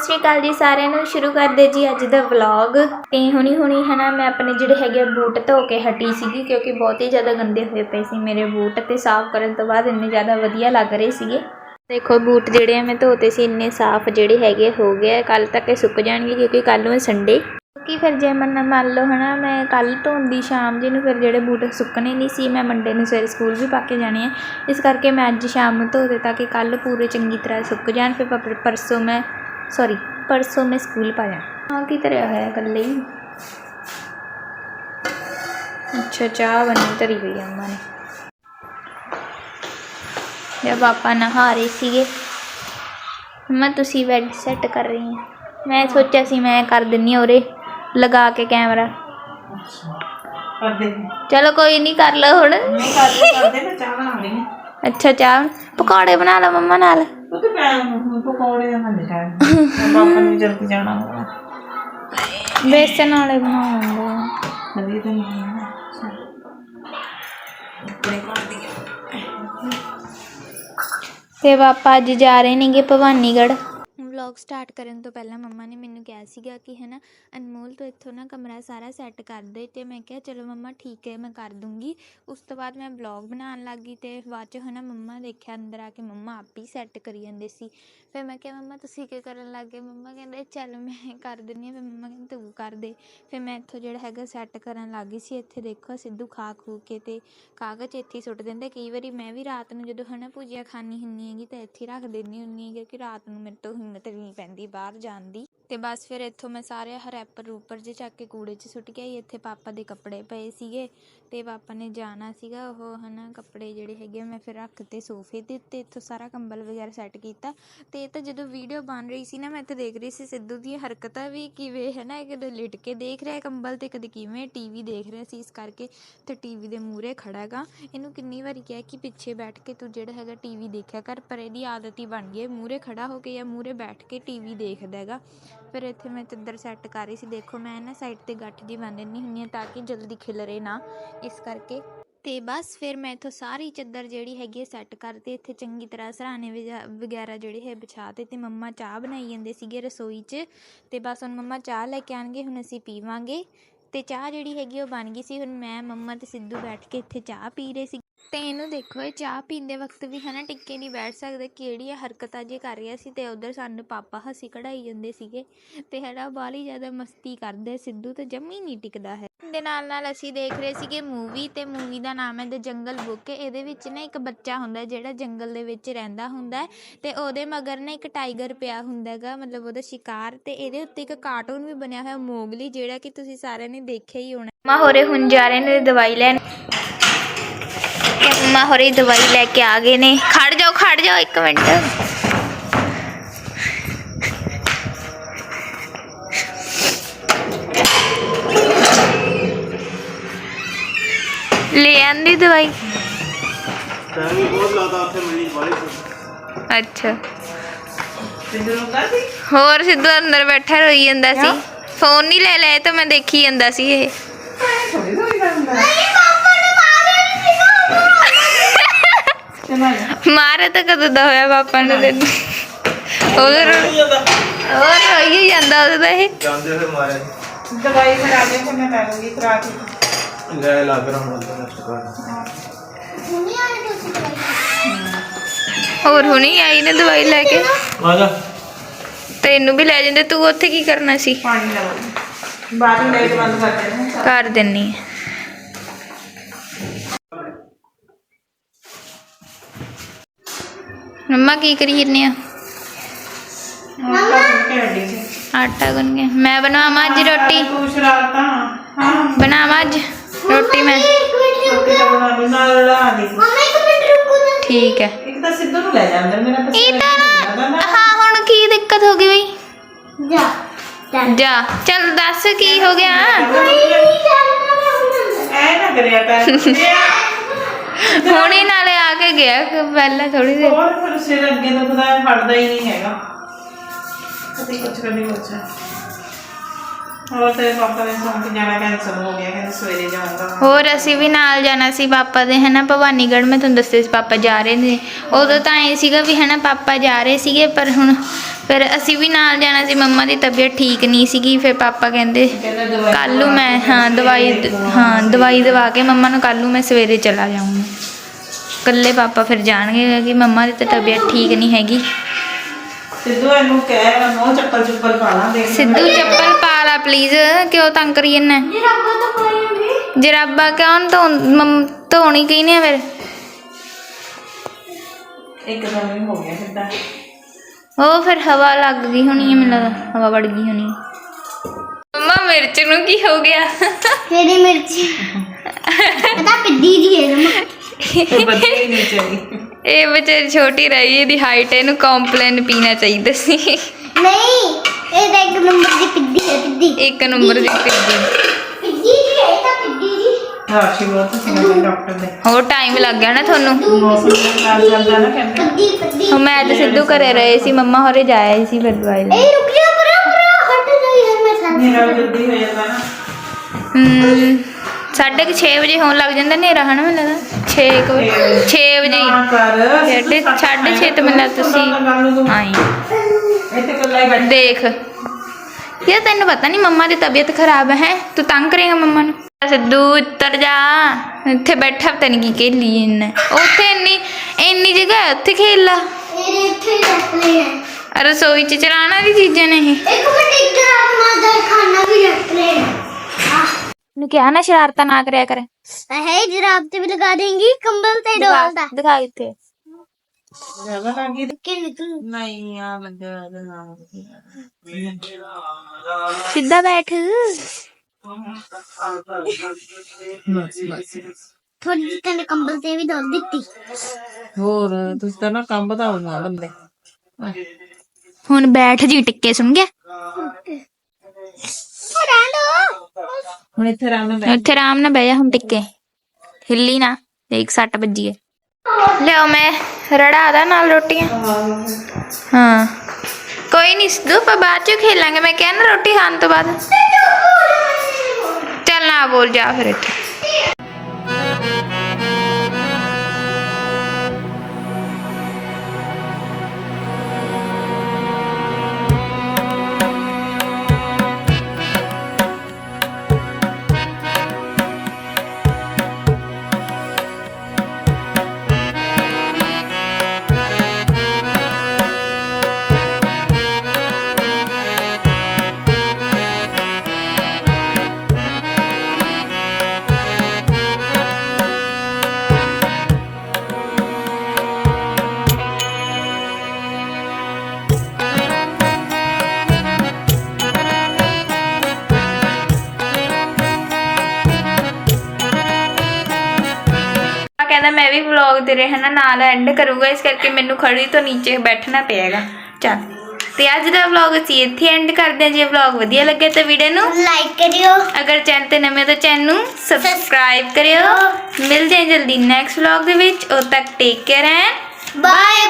ਸ਼੍ਰੀ ਅਕਾਲ ਜੀ ਸਾਰਿਆਂ ਨੂੰ। ਸ਼ੁਰੂ ਕਰਦੇ ਜੀ ਅੱਜ ਦਾ ਵਲੌਗ ਤੇ ਹੁਣੀ ਹੁਣੀ ਹੈ ਨਾ, ਮੈਂ ਆਪਣੇ ਜਿਹੜੇ ਹੈਗੇ ਆ ਬੂਟ ਧੋ ਕੇ ਹਟੀ ਸੀਗੀ, ਕਿਉਂਕਿ ਬਹੁਤ ਹੀ ਜ਼ਿਆਦਾ ਗੰਦੇ ਹੋਏ ਪਏ ਸੀ ਮੇਰੇ ਬੂਟ ਤੇ ਸਾਫ਼ ਕਰਨ ਤੋਂ ਬਾਅਦ ਇੰਨੇ ਜ਼ਿਆਦਾ ਵਧੀਆ ਲੱਗ ਰਹੇ ਸੀਗੇ। ਦੇਖੋ, ਬੂਟ ਜਿਹੜੇ ਆ ਮੈਂ ਧੋਤੇ ਸੀ, ਇੰਨੇ ਸਾਫ਼ ਜਿਹੜੇ ਹੈਗੇ ਹੋ ਗਏ ਕੱਲ ਤੱਕ ਇਹ ਸੁੱਕ ਜਾਣਗੇ, ਕਿਉਂਕਿ ਕੱਲ ਨੂੰ ਸੰਡੇ ਕਿ ਫਿਰ ਜੇ ਮੰਨ ਮੰਨ ਲਓ ਹਨਾ, ਮੈਂ ਕੱਲ ਧੋਂਦੀ ਸ਼ਾਮ ਜੀ ਨੂੰ ਫਿਰ ਜਿਹੜੇ ਬੂਟ ਸੁੱਕਣੇ ਨਹੀਂ ਸੀ, ਮੈਂ ਮੰਡੇ ਨੂੰ ਸਵੇਰੇ ਸਕੂਲ ਵੀ ਪਾ ਕੇ ਜਾਣੇ ਆ। ਇਸ ਕਰਕੇ ਮੈਂ ਅੱਜ ਸ਼ਾਮ ਨੂੰ ਧੋ ਤਾਂ ਕਿ ਕੱਲ ਪੂਰੇ ਚੰਗੀ ਤਰ੍ਹਾਂ ਸੁੱਕ ਜਾਣ, ਫਿਰ ਪਰਸੋਂ ਮੈਂ ਸੌਰੀ ਪਰਸੋਂ ਮੈਂ ਸਕੂਲ ਪਾ ਜਾਣਾ ਹਾਂ ਕੀ ਧਰਿਆ ਹੋਇਆ ਇਕੱਲੇ ਹੀ ਅੱਛਾ ਚਾਹ ਬਣੀ ਧਰੀ ਹੋਈ ਆ ਅੰਮਾ ਨੇ ਜਦ ਪਾਪਾ ਨਹਾ ਰਹੇ ਸੀਗੇ ਮੈਂ ਤੁਸੀਂ ਬੈੱਡ ਸੈੱਟ ਕਰ ਰਹੀ ਹਾਂ ਮੈਂ ਸੋਚਿਆ ਸੀ ਮੈਂ ਕਰ ਦਿੰਨੀ ਹਾਂ ਉਰੇ ਲਗਾ ਕੇ ਕੈਮਰਾ ਕਰਦੇ ਚਲੋ ਕੋਈ ਨਹੀਂ ਕਰ ਲਓ ਹੁਣ ਨਹੀਂ ਕਰਦੇ ਕਰਦੇ ਮੈਂ ਚਾਹ ਬਣਾ ਰਹੀ ਹਾਂ ਅੱਛਾ ਚਾਹ ਪਕੌੜੇ ਬਣਾ ਲਓ ਮੰਮਾ ਨਾਲ ਉਹ ਤੇ ਮੈਂ ਪਕੌੜੇ ਦਾ ਨਹੀਂ ਟਾਈਮ ਪਾਪਾ ਨੂੰ ਜਲਦੀ ਜਾਣਾ ਹੋਗਾ ਬੇਸਨ ਵਾਲੇ ਬਣਾਉਂਦੇ ਆ ਕਦੀ ਤਾਂ ਨਹੀਂ ਹੈ। ਆਪਣੇ ਘਰ ਦੀ ਤੇ ਪਾਪਾ ਅੱਜ ਜਾ ਰਹੇ ਨੇਗੇ ਭਵਾਨੀਗੜ੍ਹ। ਵਲੌਗ ਸਟਾਰਟ ਕਰਨ ਤੋਂ ਪਹਿਲਾਂ ਮੰਮਾ ਨੇ ਮੈਨੂੰ ਕਿਹਾ ਸੀਗਾ ਕਿ ਹੈ ਨਾ ਅਨਮੋਲ ਤੋਂ ਇੱਥੋਂ ਨਾ ਕਮਰਾ ਸਾਰਾ ਸੈੱਟ ਕਰ ਦੇ ਤੇ ਮੈਂ ਕਿਹਾ ਚਲੋ ਮੰਮਾ ਠੀਕ ਹੈ, ਮੈਂ ਕਰ ਦੂੰਗੀ। ਉਸ ਤੋਂ ਬਾਅਦ ਮੈਂ ਵਲੌਗ ਬਣਾਉਣ ਲੱਗ ਗਈ ਤੇ ਬਾਅਦ ਚ ਹੈ ਨਾ ਮੰਮਾ ਦੇਖਿਆ ਅੰਦਰ ਆ ਕੇ ਮੰਮਾ ਆਪ ਹੀ ਸੈੱਟ ਕਰੀ ਜਾਂਦੇ ਸੀ। ਫਿਰ ਮੈਂ ਕਿਹਾ ਮੰਮਾ ਤੁਸੀਂ ਕੀ ਕਰਨ ਲੱਗ ਗਏ? ਮੰਮਾ ਕਹਿੰਦੇ ਚੱਲ ਮੈਂ ਕਰ ਦਿੰਦੀ ਹਾਂ, ਫਿਰ ਮੰਮਾ ਕਹਿੰਦੇ ਤੂੰ ਕਰ ਦੇ। ਫਿਰ ਮੈਂ ਇੱਥੋਂ ਜਿਹੜਾ ਹੈਗਾ ਸੈੱਟ ਕਰਨ ਲੱਗ ਗਈ ਸੀ, ਇੱਥੇ ਦੇਖੋ ਸਿੱਧੂ ਖਾ ਖੂ ਕੇ ਤੇ ਕਾਗਜ਼ ਇੱਥੇ ਹੀ ਸੁੱਟ ਦਿੰਦੇ। ਕਈ ਵਾਰੀ ਮੈਂ ਵੀ ਰਾਤ ਨੂੰ ਜਦੋਂ ਹਨਾ ਭੁਜੀਆ ਖਾਣੀ ਹੁੰਦੀ ਹੈਗੀ ਤਾਂ ਇੱਥੇ ਹੀ ਰੱਖ ਦਿੰਦੀ ਹੁੰਦੀ ਹੈ ਕਿਉਂਕਿ ਰਾਤ ਨੂੰ ਮੇਰੇ ਤੋਂ ਹਿੰਮਤ ਨਹੀਂ ਪੈਂਦੀ ਬਾਹਰ ਜਾਣ ਦੀ। ਅਤੇ ਬਸ ਫਿਰ ਇੱਥੋਂ ਮੈਂ ਸਾਰੇ ਰੈਪਰ ਰੂਪਰ ਜੇ ਚੱਕ ਕੇ ਕੂੜੇ 'ਚ ਸੁੱਟ ਕੇ ਆਈ, ਇੱਥੇ ਪਾਪਾ ਦੇ ਕੱਪੜੇ ਪਏ ਸੀਗੇ ਅਤੇ ਪਾਪਾ ਨੇ ਜਾਣਾ ਸੀਗਾ ਉਹ ਹੈ ਨਾ ਕੱਪੜੇ ਜਿਹੜੇ ਹੈਗੇ ਮੈਂ ਫਿਰ ਰੱਖਤੇ ਸੋਫੇ ਦੇ ਉੱਤੇ ਇੱਥੋਂ ਸਾਰਾ ਕੰਬਲ ਵਗੈਰਾ ਸੈੱਟ ਕੀਤਾ ਅਤੇ ਇਹ ਤਾਂ ਜਦੋਂ ਵੀਡੀਓ ਬਣ ਰਹੀ ਸੀ ਨਾ, ਮੈਂ ਇੱਥੇ ਦੇਖ ਰਹੀ ਸੀ ਸਿੱਧੂ ਦੀਆਂ ਹਰਕਤਾਂ ਵੀ ਕਿਵੇਂ ਹੈ ਨਾ ਕਦੇ ਲਿਟ ਕੇ ਦੇਖ ਰਿਹਾ ਕੰਬਲ ਤੇ ਕਦੇ ਕਿਵੇਂ ਟੀ ਵੀ ਦੇਖ ਰਿਹਾ ਸੀ, ਇਸ ਕਰਕੇ ਤੇ ਟੀਵੀ ਦੇ ਮੂਹਰੇ ਖੜਾ ਹੈਗਾ ਇਹਨੂੰ ਕਿੰਨੀ ਵਾਰੀ ਕਿਹਾ ਕਿ ਪਿੱਛੇ ਬੈਠ ਕੇ ਤੂੰ ਜਿਹੜਾ ਹੈਗਾ ਟੀ ਵੀ ਦੇਖਿਆ ਕਰ, ਪਰ ਇਹਦੀ ਆਦਤ ਹੀ ਬਣ ਗਈ ਹੈ, ਮੂਹਰੇ ਖੜਾ ਹੋ ਕੇ ਜਾਂ ਮੂਹਰੇ ਬੈਠ ਕੇ ਟੀ ਵੀ ਦੇਖਦਾ ਹੈਗਾ। ਫਿਰ ਇੱਥੇ ਮੈਂ ਚਾਦਰ ਸੈੱਟ ਕਰ ਰਹੀ ਸੀ। ਦੇਖੋ, ਮੈਂ ਨਾ ਸਾਈਡ ਤੇ ਗੱਠ ਜੀ ਬੰਨ ਦਿੰਦੀ ਹੁੰਦੀ ਹਾਂ ਤਾਂ ਕਿ ਜਲਦੀ ਖਿਲਰੇ ਨਾ ਇਸ ਕਰਕੇ। ਤੇ ਬਸ ਫਿਰ ਮੈਂ ਇੱਥੋਂ ਸਾਰੀ ਚਾਦਰ ਜਿਹੜੀ ਹੈਗੀ ਸੈੱਟ ਕਰਤੀ ਇੱਥੇ ਚੰਗੀ ਤਰ੍ਹਾਂ ਸਰਾਣੇ ਵਜਾ- ਵਗੈਰਾ ਜਿਹੜੇ ਹੈ ਵਿਛਾਤੇ ਤੇ ਮੰਮਾ ਚਾਹ ਬਣਾਈ ਜਾਂਦੇ ਸੀਗੇ ਰਸੋਈ 'ਚ। ਤੇ ਬਸ ਹੁਣ ਮੰਮਾ ਚਾਹ ਲੈ ਕੇ ਆਣਗੇ ਹੁਣ ਅਸੀਂ ਪੀਵਾਂਗੇ। ਤੇ ਚਾਹ ਜਿਹੜੀ ਹੈਗੀ ਉਹ ਬਣ ਗਈ ਸੀ। ਹੁਣ ਮੈਂ, ਮੰਮਾ ਤੇ ਸਿੱਧੂ ਬੈਠ ਕੇ ਇੱਥੇ ਚਾਹ ਪੀ ਰਹੇ ਸੀ ਤੇ ਇਹਨੂੰ ਦੇਖੋ, ਇਹ ਚਾਹ ਪੀਂਦੇ ਵਕਤ ਵੀ ਹੈ ਨਾ ਟਿੱਕੇ ਨਹੀਂ ਬੈਠ ਸਕਦਾ ਕਿਹੜੀਆਂ ਹਰਕਤਾਂ ਜੇ ਕਰ ਰਿਹਾ ਸੀ ਤੇ ਉੱਧਰ ਸਾਨੂੰ ਪਾਪਾ ਹੱਸੀ ਕਢਾਈ ਜਾਂਦੇ ਸੀਗੇ ਤੇ ਹਨਾ ਬਾਲੀ ਜ਼ਿਆਦਾ ਮਸਤੀ ਕਰਦੇ ਸਿੱਧੂ ਤੇ ਜੰਮੀ ਨਹੀਂ ਟਿਕਦਾ ਹੈ। ਦੇ ਨਾਲ ਨਾਲ ਅਸੀਂ ਦੇਖ ਰਹੇ ਸੀਗੇ ਮੂਵੀ ਤੇ ਮੂਵੀ ਦਾ ਨਾਮ ਹੈ ਦ ਜੰਗਲ ਬੁੱਕ, ਇਹਦੇ ਵਿੱਚ ਨਾ ਇੱਕ ਬੱਚਾ ਹੁੰਦਾ ਜਿਹੜਾ ਜੰਗਲ ਦੇ ਵਿੱਚ ਰਹਿੰਦਾ ਹੁੰਦਾ ਹੈ ਤੇ ਉਹਦੇ ਮਗਰ ਨਾ ਇੱਕ ਟਾਈਗਰ ਪਿਆ ਹੁੰਦਾ ਹੈਗਾ, ਮਤਲਬ ਉਹਦਾ ਸ਼ਿਕਾਰ ਤੇ ਇਹਦੇ ਉੱਤੇ ਇੱਕ ਕਾਰਟੂਨ ਵੀ ਬਣਿਆ ਹੋਇਆ ਮੋਗਲੀ, ਜਿਹੜਾ ਕਿ ਤੁਸੀਂ ਸਾਰਿਆਂ ਨੇ ਦੇਖਿਆ ਹੀ ਹੋਣਾ। ਮਾ ਹੋਰੇ ਹੁਣ ਜਾ ਰਹੇ ਨੇ ਦਵਾਈ ਲੈਣ। ਮੰਮਾ ਹੋਰੇ ਦਵਾਈ ਲੈ ਕੇ ਆ ਗਏ ਨੇ ਖੜ ਜਾਓ ਖੜ ਜਾਓ ਇੱਕ ਮਿੰਟ ਲੈ ਆਂਦੀ ਦਵਾਈ ਟਾਈਮ ਵੀ ਬਹੁਤ ਲਾਤਾ ਉੱਥੇ ਮਰੀਜ਼ ਵਾਲੇ ਸੀ ਅੱਛਾ ਸਿੰਦਰ ਨੂੰ ਕਰਦੀ ਹੋਰ ਸਿੱਧੂ ਅੰਦਰ ਬੈਠਾ ਰੋਈ ਜਾਂਦਾ ਸੀ ਫੋਨ ਨਹੀਂ ਲੈ ਲਿਆ ਤਾਂ ਮੈਂ ਦੇਖੀ ਜਾਂਦਾ ਸੀ ਇਹ ਥੋੜੀ ਥੋੜੀ ਕਰਦਾ ਤੇ ਮੈਂ ਮਾਰੇ ਤਾਂ ਕਦੋਂ ਦਾ ਹੋਇਆ ਪਾਪਾ ਨੂੰ ਤੈਨੂੰ? ਹੋਰ? ਹੋਰ ਰੋਈ ਹੀ ਜਾਂਦਾ ਉਹਦਾ ਇਹ। ਜਾਂਦੇ ਮਾਰਿਆ ਸੀ। ਦਵਾਈ ਖਰਾ ਦੇ ਫਿਰ ਮੈਂ ਲੈ ਲੂੰਗੀ ਖਰਾ ਕੇ ਲੈ ਲੱਗ ਰਹਾ ਹੁਣ ਕਰ। ਹੋਰ ਹੁਣੀ ਆਈ ਨੇ ਦਵਾਈ ਲੈ ਕੇ। ਆ ਜਾ। ਤੈਨੂੰ ਵੀ ਲੈ ਜਾਂਦੇ ਤੂੰ ਉੱਥੇ ਕੀ ਕਰਨਾ ਸੀ? ਪਾਣੀ ਲਵਾਂਗੀ ਬਾਹਰ ਲਾਈਟ ਬੰਦ ਕਰ ਦੇਣੀ। ਕਰ ਦਿੰਨੀ ਆ। ਬਣਾਵਾਂ ਅੱਜ ਰੋਟੀ ਮੈਂ ਰੋਟੀ ਤਾਂ ਬਣਾ ਲਈ ਨਾਲ ਲਾ ਦੀ ਠੀਕ ਹੈ ਇੱਕ ਤਾਂ ਸਿੱਧੂ ਨੂੰ ਲੈ ਜਾਂਦਾ ਮੇਰਾ ਤਾਂ ਇਹ ਸਿਰ ਤਾਂ ਲੱਗਦਾ ਨਾ। ਹਾਂ ਹੁਣ ਕੀ ਦਿੱਕਤ ਹੋ ਗਈ ਬਈ ਜਾ ਚੱਲ ਦੱਸ ਕੀ ਹੋ ਗਿਆ ਐ ਨਾ ਕਰਿਆ ਕਰ ਹੁਣੇ ਨਾਲੇ ਆ ਕੇ ਗਿਆ ਕਿ ਪਹਿਲਾਂ ਥੋੜੀ ਦੇਰ। ਹੋਰ ਫਿਰ ਸਿਰ ਅੱਗੇ ਤੋਂ ਖੁਦਾ ਫੜਦਾ ਹੀ ਨਹੀਂ ਹੈਗਾ। ਕਦੀ ਕੁਛ ਕਦੀ ਕੁਛ। ਹੋਰ ਤੇ ਪਾਪਾ ਨੇ ਸੌਂ ਕੇ ਜਾਣਾ ਕੈਂਸਲ ਹੋ ਗਿਆ ਕਹਿੰਦੇ ਸਵੇਰੇ ਜਾਊਂਗਾ ਹੋਰ ਅਸੀਂ ਵੀ ਨਾਲ ਜਾਣਾ ਸੀ ਪਾਪਾ ਦੇ ਹਨਾ? ਭਵਾਨੀਗੜ੍ਹ ਮੈਂ ਤੁਹਾਨੂੰ ਦੱਸਿਆ ਸੀ ਪਾਪਾ ਜਾ ਰਹੇ ਨੇ। ਉਦੋਂ ਤਾਂ ਐ ਸੀਗਾ ਵੀ ਹਨਾ ਪਾਪਾ ਜਾ ਰਹੇ ਸੀਗੇ ਪਰ ਹੁਣ ਫਿਰ ਅਸੀਂ ਵੀ ਨਾਲ ਜਾਣਾ ਸੀ ਮੰਮਾ ਦੀ ਤਬੀਅਤ ਠੀਕ ਨਹੀਂ ਸੀਗੀ ਫਿਰ ਪਾਪਾ ਕਹਿੰਦੇ ਕਹਿੰਦਾ ਦਵਾਈ ਕੱਲ ਨੂੰ ਮੈਂ ਹਾਂ ਦਵਾਈ ਦ- ਹਾਂ ਦਵਾਈ ਦਵਾ ਕੇ ਮੰਮਾ ਨੂੰ ਕੱਲ ਨੂੰ ਮੈਂ ਸਵੇਰੇ ਚਲਾ ਜਾਊਂਗੀ। ਇਕੱਲੇ ਪਾਪਾ ਫਿਰ ਜਾਣਗੇ ਕਿ ਮੰਮਾ ਦੀ ਤਾਂ ਤਬੀਅਤ ਠੀਕ ਨਹੀਂ ਹੈਗੀ। ਸਿੱਧੂ ਇਹਨੂੰ ਕਹਿ ਨਾ ਨੋ ਚੱਪਲ ਚੁੱਪਲ ਪਾ ਲਾਂ ਦੇਖ ਸਿੱਧੂ ਚੱਪਲ ਪਾ ਲਾ ਪਲੀਜ਼ ਕਿਉਂ ਤੰਗ ਕਰੀ ਜੰਨਾ ਜਰਾਬਾ ਕਿਉਂ ਧੋ ਮੰਮ ਧੋਣੀ ਕੀ ਨੇ ਫਿਰ? ਇੱਕ ਦਮ ਹੀ ਹੋ ਗਿਆ ਸਿੱਧਾ। ਉਹ ਫਿਰ ਹਵਾ ਲੱਗ ਗਈ ਹੋਣੀ ਹੈ ਮੈਨੂੰ ਲੱਗਦਾ। ਹਵਾ ਵੜ ਗਈ ਹੋਣੀ। ਮੰਮਾ ਮਿਰਚ ਨੂੰ ਕੀ ਹੋ ਗਿਆ? ਤੇਰੀ ਮਿਰਚੀ। ਪਤਾ ਕਿੱਡੀ ਦੀ ਹੈ ਨਾ ਇਹ ਹੀ ਨਹੀਂ ਵਿਚਾਰੀ ਛੋਟੀ ਰਹੀ ਇਹਦੀ ਹਾਈਟ ਇਹਨੂੰ ਕੰਪਲੇਨ ਪੀਣਾ ਚਾਹੀਦਾ ਸੀ। ਨਹੀਂ ਇਹ ਤਾਂ ਇੱਕ ਨੰਬਰ ਦੀ ਪਿੱਡੀ ਹੈ ਪਿੱਡੀ ਇੱਕ ਨੰਬਰ ਦੀ ਪਿੱਡੀ ਪਿੱਡੀ ਹੈ ਇਹ ਤਾਂ ਪਿੱਡੀ ਬਹੁਤ ਡਾਕਟਰ ਦੇ। ਹੋਰ ਟਾਈਮ ਲੱਗ ਗਿਆ ਨਾ ਤੁਹਾਨੂੰ? ਮੌਸਮ ਦੇ ਨਾਲ ਚੱਲਦਾ ਨਾ ਕਹਿੰਦੇ। ਪਿੱਡੀ ਪਿੱਡੀ ਹੁਣ ਮੈਂ ਤੇ ਸਿੱਧੂ ਘਰੇ ਰਹੇ ਸੀ ਮੰਮਾ ਹੋਰੇ ਜਾਏ ਸੀ ਫਿਰ ਦਵਾਈ ਲੈ ਇਹ ਰੁਕ ਜਾ ਪਰਾ ਪਰਾ ਹਟ ਜਾ ਯਾਰ ਮੈਂ ਸਾਹ ਮੇਰਾ ਜਲਦੀ ਹੋ ਜਾਂਦਾ ਨਾ। ਹਮ, ਸਾਢੇ ਵਜੇ ਹੋਣ ਲੱਗ ਜਾਂਦਾ ਹਨੇਰਾ ਹਨਾ ਮੈਨੂੰ ਲੱਗਦਾ 6 ਵਜੇ 6 ਵਜੇ ਨਾ ਕਰ ਸਾਢੇ ਸਾਢੇ ਛੇ ਤੇ ਮੈਨੂੰ ਲੱਗਦਾ ਤੁਸੀਂ ਆਈ। ਇੱਥੇ ਕੱਲਾ ਹੀ ਬੈਠ। ਦੇਖ। ਯਾਰ ਤੈਨੂੰ ਪਤਾ ਨਹੀਂ ਮੰਮਾ ਦੀ ਤਬੀਅਤ ਖਰਾਬ ਹੈ। ਤੂੰ ਤੰਗ ਕਰੇਗਾ ਮੰਮਾ ਨੂੰ? ਸਿੱਧੂ ਉੱਤਰ ਜਾ। ਇੱਥੇ ਬੈਠਾ ਪਤਾ ਨਹੀਂ ਕੀ ਖੇਲੀ ਇੰਨਾ ਉੱਥੇ ਇੰਨੀ ਇੰਨੀ ਜਗ੍ਹਾ ਹੈ, ਉੱਥੇ ਖੇਲ ਲਾ। ਇਹਦੇ ਇੱਥੇ ਹੀ ਰੱਖ ਲੈ ਇੱਕ ਰਸੋਈ 'ਚ ਚਲਾਉਣ ਵਾਲੀ ਚੀਜ਼ਾਂ ਨੇ ਇਹ। ਮਿੰਟ ਇੱਧਰ ਆ ਮਾਦਾ ਖਾਣਾ ਵੀ ਰੱਖ ਲੈ ਨੂੰ ਕਿਹਾ ਨਾ ਸ਼ਰਾਰਤਾਂ ਨਾ ਕਰਿਆ ਕਰ। ਹੈ ਜਰਾਬ ਤੇ ਵੀ ਲਗਾ ਦੇਂਗੀ ਕੰਬਲ ਤੇ ਡੋਲ ਦਾ। ਦਿਖਾ ਇੱਥੇ। ਲੱਗੀ ਨਹੀਂ ਆ ਲੱਗਾ ਸਿੱਧਾ ਬੈਠ। ਥੋੜੀ ਜਿਹੀ ਤੈਨੂੰ ਕੰਬਲ ਤੇ ਵੀ ਡੋਲ ਦਿੱਤੀ। ਹੋਰ ਤੁਸੀਂ ਤਾਂ ਨਾ ਕੰਮ ਬਤਾਉਣਾ ਬੰਦੇ। ਹੁਣ ਬੈਠ ਜੀ ਟਿੱਕੇ ਸੁਣ ਗਿਆ। ਦੋ ਹੁਣ ਇੱਥੇ ਆਰਾਮ ਨਾਲ ਬੈਠ ਉੱਥੇ ਆਰਾਮ ਨਾਲ ਬਹਿ ਜਾ ਹੁਣ ਟਿੱਕੇ ਹਿੱਲੀ ਨਾ ਦੇਖ ਸੱਟ ਵੱਜੀ ਹੈ ਲਿਓ ਮੈਂ ਰੜਾ ਦਾ ਨਾਲ ਰੋਟੀਆਂ ਹਾਂ ਕੋਈ ਨਹੀਂ ਸਿੱਧੂ ਆਪਾਂ ਬਾਅਦ ਚ ਖੇਲਾਂਗੇ ਮੈਂ ਕਿਹਾ ਨਾ ਰੋਟੀ ਖਾਣ ਤੋਂ ਬਾਅਦ ਚੱਲ ਨਾ ਬੋਲ ਜਾ ਫਿਰ ਇੱਥੇ ਕਹਿੰਦਾ ਮੈਂ ਵੀ ਵਲੌਗ ਤੇਰੇ ਹਨਾ ਨਾਲ ਐਂਡ ਕਰੂੰਗਾ ਇਸ ਕਰਕੇ ਮੈਨੂੰ ਖੜੀ ਤੋਂ ਨੀਚੇ ਬੈਠਣਾ ਪਏਗਾ। ਚੱਲ ਤੇ ਅੱਜ ਦਾ ਵਲੌਗ ਅਸੀਂ ਇੱਥੇ ਐਂਡ ਕਰਦੇ ਹਾਂ ਜੇ ਵਲੌਗ ਵਧੀਆ ਲੱਗੇ ਤਾਂ ਵੀਡੀਓ ਨੂੰ ਲਾਈਕ ਕਰਿਓ। ਅਗਰ ਚੈਨਲ ਤੇ ਨਵੇਂ ਹੋ ਤਾਂ ਚੈਨਲ ਨੂੰ ਸਬਸਕ੍ਰਾਈਬ ਕਰਿਓ। ਮਿਲਦੇ ਹਾਂ ਜਲਦੀ ਨੈਕਸਟ ਵਲੌਗ ਦੇ ਵਿੱਚ ਉਦੋਂ ਤੱਕ ਟੇਕ ਕੇਅਰ ਐਂਡ ਬਾਏ